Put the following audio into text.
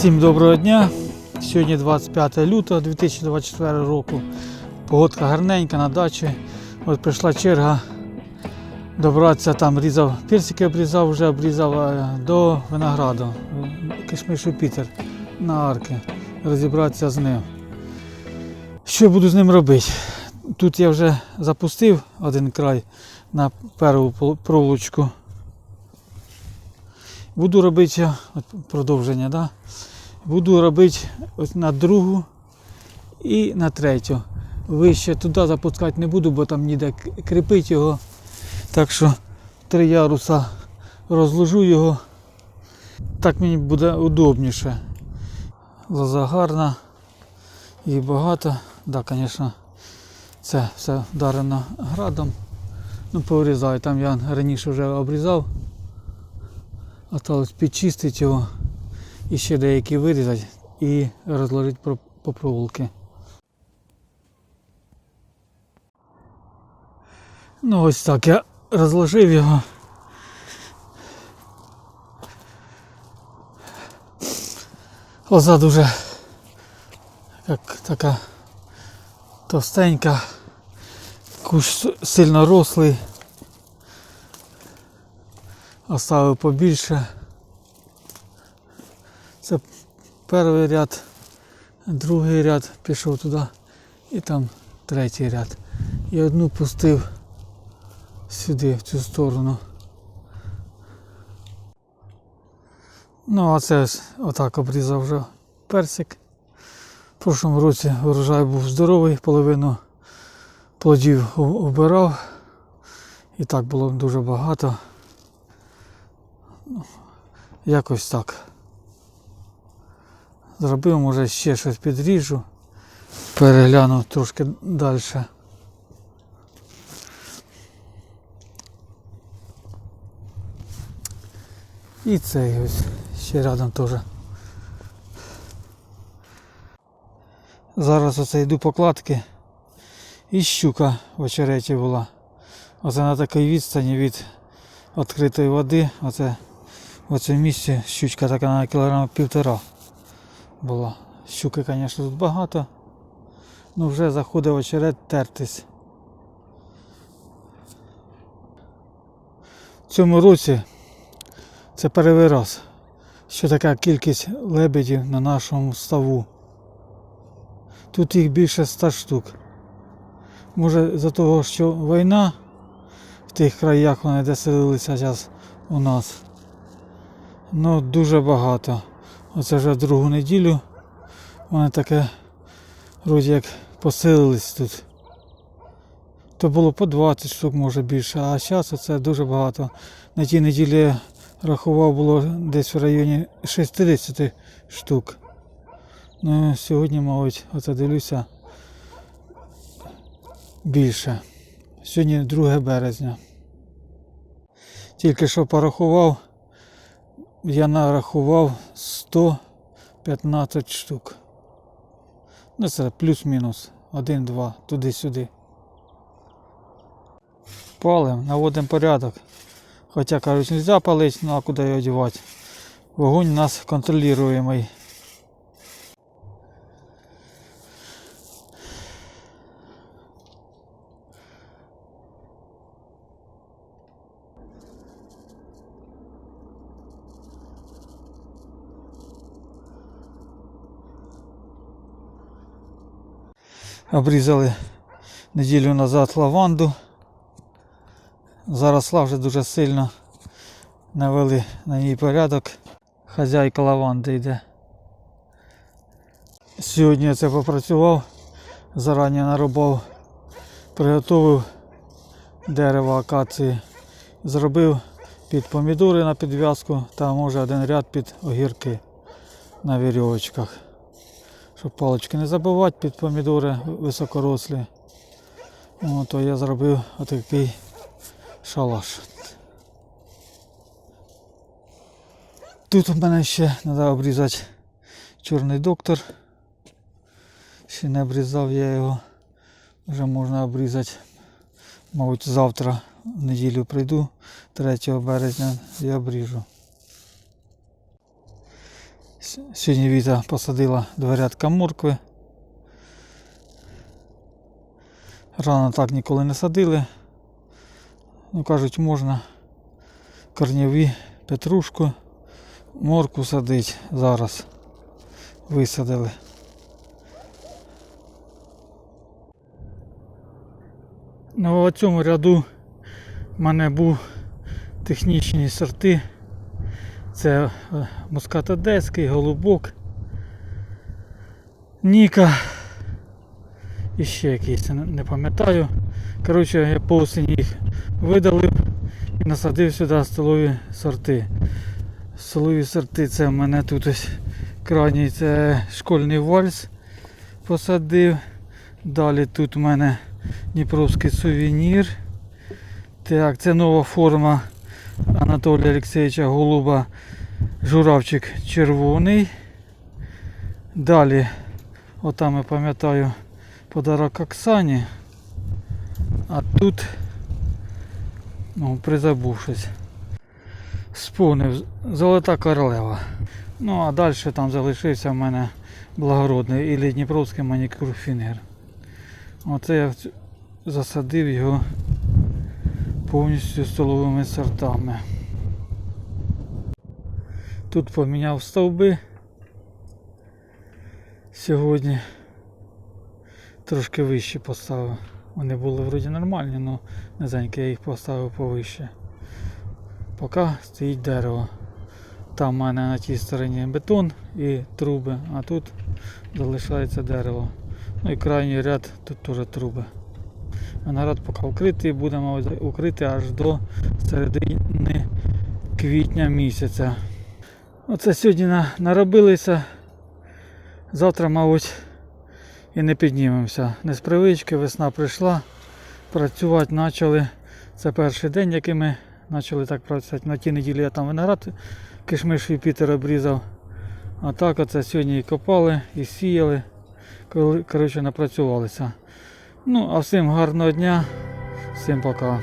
Всім доброго дня. Сьогодні 25 лютого 2024 року. Погодка гарненька на дачі. От прийшла черга добратися там, різав персики обрізав, вже обрізав е, до винограду. Кишмишу Пітер на арки. Розібратися з ним. Що буду з ним робити? Тут я вже запустив один край на перву проволочку. Буду робити продовження, да? Буду робити ось на другу і на третю. Вище туди запускати не буду, бо там ніде к- кріпити його. Так що три яруса розложу його. Так мені буде удобніше. Лоза гарна і багато. Да, звісно, це все вдарено градом. Ну, повирізаю. Там я раніше вже обрізав. Осталось підчистити його і ще деякі вирізати і розложити по проволоки. Ну ось так я розложив його. Лоза дуже як така товстенька, кущ сильно рослий. Оставив побільше. Це перший ряд, другий ряд пішов туди і там третій ряд. І одну пустив сюди, в цю сторону. Ну, а це ось отак обрізав вже персик. В прошлому році урожай був здоровий, половину плодів убирав. І так було дуже багато. Ну, Якось так. Зробив, може ще щось підріжу. Перегляну трошки далі. І цей ось ще рядом теж. Зараз оце йду покладки. І щука в очереті була. Оце на такій відстані від відкритої води. Оце в цьому місці щучка така на кілограма півтора була. Щуки, звісно, тут багато. Ну вже заходив очерет тертись. В цьому році це перший раз, що така кількість лебедів на нашому ставу. Тут їх більше ста штук. Може за того, що війна в тих краях вони де селилися зараз у нас. Ну, дуже багато. Оце вже другу неділю вони таке вроді як поселились тут. То було по 20 штук, може більше, а зараз це дуже багато. На тій неділі я рахував було десь в районі 60 штук. Ну, сьогодні, мабуть, оце дивлюся більше. Сьогодні 2 березня. Тільки що порахував, я нарахував 115 штук. Ну це плюс-мінус. Один-два, туди-сюди. Палим, наводимо порядок. Хоча кажуть, не можна палити, ну а куди його дівати? Вогонь у нас контролюємий. Обрізали неділю назад лаванду. Заросла вже дуже сильно. Навели на ній порядок. Хазяйка лаванди йде. Сьогодні я це попрацював, зарані нарубав, приготував дерево акації, зробив під помідори на підв'язку та може один ряд під огірки на вірьовочках. Щоб палички не забивати під помідори високорослі. О, то я зробив отакий шалаш. Тут у мене ще треба обрізати чорний доктор. Ще не обрізав я його. Вже можна обрізати. Мабуть, завтра в неділю прийду, 3 березня, і обріжу. Сьогодні Віта посадила два рядка моркви. Рано так ніколи не садили. Ну, кажуть, можна корневі, петрушку, морку садить зараз. Висадили. Ну, в цьому ряду в мене був технічні сорти. Це е, мускат одеський, голубок, Ніка. І ще якийсь, не- пам'ятаю. Коротше, я по їх видалив і насадив сюди столові сорти. Столові сорти це в мене тут ось крайній це школьний вальс посадив. Далі тут у мене Дніпровський сувенір. Так, це нова форма Анатолія Олексійовича Голуба. Журавчик червоний. Далі, отам я пам'ятаю, подарок Оксані. А тут, ну, призабувшись, сповнив Золота королева. Ну а далі там залишився в мене благородний і Дніпровський манікюр фінгер. Оце я засадив його повністю столовими сортами. Тут поміняв стовби сьогодні. Трошки вище поставив. Вони були вроді нормальні, але знаю, я їх поставив повище. Поки стоїть дерево. Там в мене на тій стороні бетон і труби, а тут залишається дерево. Ну і крайній ряд тут теж труби. Виноград поки вкритий, будемо укрити аж до середини квітня місяця. Оце сьогодні наробилися. Завтра, мабуть, і не піднімемося. Не з привички, весна прийшла. Працювати почали. Це перший день, який ми почали так працювати. На тій неділі я там виноград кишмиш і Пітер обрізав. А так оце сьогодні і копали, і сіяли. Коли- Коротше, напрацювалися. Ну, а всім гарного дня, всім пока.